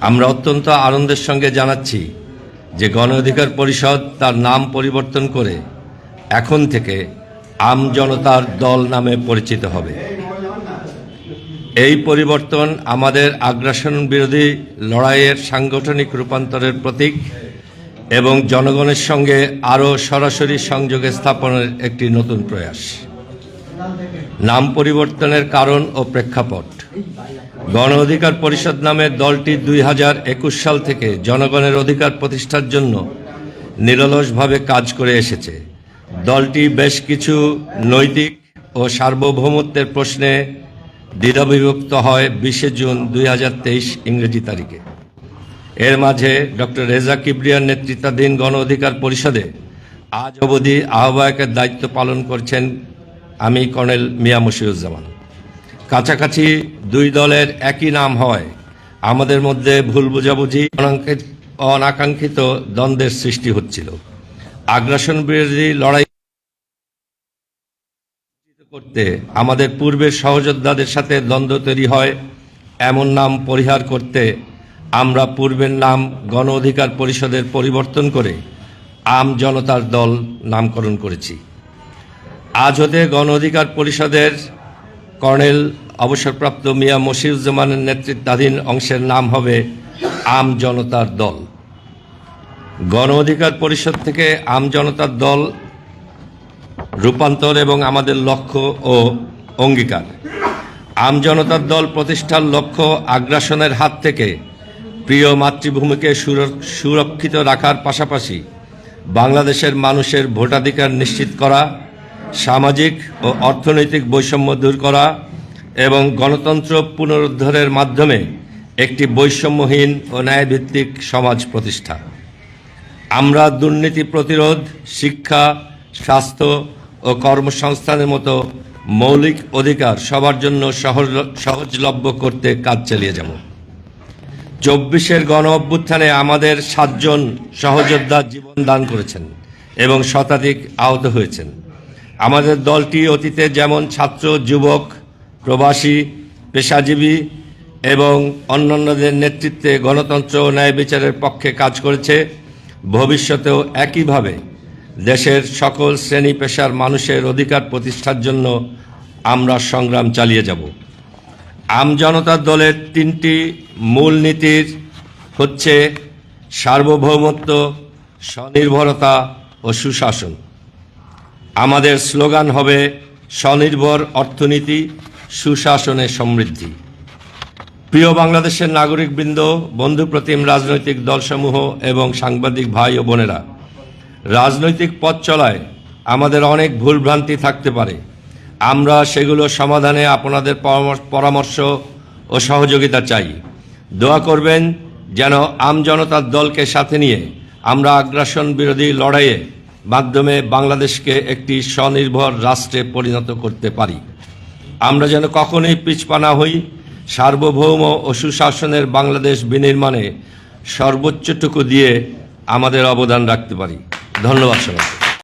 আমরা অত্যন্ত আনন্দের সঙ্গে জানাচ্ছি যে গণ অধিকার পরিষদ তার নাম পরিবর্তন করে এখন থেকে আম জনতার দল নামে পরিচিত হবে। এই পরিবর্তন আমাদের আগ্রাসন বিরোধী লড়াইয়ের সাংগঠনিক রূপান্তরের প্রতীক এবং জনগণের সঙ্গে আরও সরাসরি সংযোগে স্থাপনের একটি নতুন প্রয়াস। নাম পরিবর্তনের কারণ ও প্রেক্ষাপট গণ অধিকার পরিষদ নামে দলটি দুই হাজার একুশ সাল থেকে জনগণের অধিকার প্রতিষ্ঠার জন্য নিরলসভাবে কাজ করে এসেছে। দলটি বেশ কিছু নৈতিক ও সার্বভৌমত্বের প্রশ্নে দৃঢ়বিভক্ত হয় বিশে জুন দুই হাজার তেইশ ইংরেজি তারিখে। এর মাঝে ডক্টর রেজা কিবরিয়ার নেতৃত্বাধীন গণ অধিকার পরিষদে আজ অবধি আহ্বায়কের দায়িত্ব পালন করছেন আমি কর্নেল মিয়া মশিউজ্জামান। কাছাকাছি দুই দলের একই নাম হয়। আমাদের মধ্যে ভুল বুঝাবুঝি অনাকাঙ্ক্ষিত- দ্বন্দ্বের সৃষ্টি হচ্ছিল। আগ্রাসন বিরোধী লড়াই করতে আমাদের পূর্বের সহযোদ্ধাদের সাথে দ্বন্দ্ব তৈরি হয়। এমন নাম পরিহার করতে আমরা পূর্বের নাম গণ অধিকার পরিষদের পরিবর্তন করে আম জনতার দল নামকরণ করেছি। আজ হতে গণ অধিকার পরিষদের কর্নেল অবসরপ্রাপ্ত মিয়া মশিউজ্জামানের নেতৃত্বাধীন অংশের নাম হবে আম জনতার দল। গণ অধিকার পরিষদ থেকে আম জনতার দল রূপান্তর এবং আমাদের লক্ষ্য ও অঙ্গীকার। আম জনতার দল প্রতিষ্ঠার লক্ষ্য আগ্রাসনের হাত থেকে প্রিয় মাতৃভূমিকে সুর- সুরক্ষিত রাখার পাশাপাশি বাংলাদেশের মানুষের ভোটাধিকার নিশ্চিত করা সামাজিক ও অর্থনৈতিক বৈষম্য দূর করা এবং গণতন্ত্র পুনরুদ্ধারের মাধ্যমে একটি বৈষম্যহীন ও ন্যায়ভিত্তিক সমাজ প্রতিষ্ঠা। আমরা দুর্নীতি প্রতিরোধ, শিক্ষা, স্বাস্থ্য ও কর্মসংস্থানের মতো মৌলিক অধিকার সবার জন্য সহজ- সহজলভ্য করতে কাজ চালিয়ে যাব। চব্বিশের গণ অভ্যুত্থানে আমাদের সাতজন সহযোদ্ধা জীবন দান করেছেন এবং শতাধিক আহত হয়েছেন। আমাদের দলটি অতীতে যেমন ছাত্র, যুবক, প্রবাসী, পেশাজীবী এবং অন্যান্যদের নেতৃত্বে গণতন্ত্র ও ন্যায় বিচারের পক্ষে কাজ করেছে, ভবিষ্যতেও একইভাবে দেশের সকল শ্রেণি পেশার মানুষের অধিকার প্রতিষ্ঠার জন্য আমরা সংগ্রাম চালিয়ে যাব। আমজনতার দলের তিনটি মূল নীতির হচ্ছে সার্বভৌমত্ব, স্বনির্ভরতা ও সুশাসন। আমাদের স্লোগান হবে স্বনির্ভর অর্থনীতি, সুশাসনে সমৃদ্ধি। প্রিয় বাংলাদেশের নাগরিকবৃন্দ বন্ধুপ্রতিম রাজনৈতিক দলসমূহ এবং সাংবাদিক ভাই ও বোনেরা, রাজনৈতিক পথ চলায় আমাদের অনেক ভুলভ্রান্তি থাকতে পারে। আমরা সেগুলো সমাধানে আপনাদের পরামর্শ- পরামর্শ ও সহযোগিতা চাই। দোয়া করবেন যেন আমজনতার দলকে সাথে নিয়ে আমরা আগ্রাসন বিরোধী লড়াইয়ে মাধ্যমে বাংলাদেশকে একটি স্বনির্ভর রাষ্ট্রে পরিণত করতে পারি। আমরা যেন কখনোই পিছপানা হই। সার্বভৌম ও সুশাসনের বাংলাদেশ বিনির্মাণে সর্বোচ্চটুকু দিয়ে আমাদের অবদান রাখতে পারি। ধন্যবাদ সবাই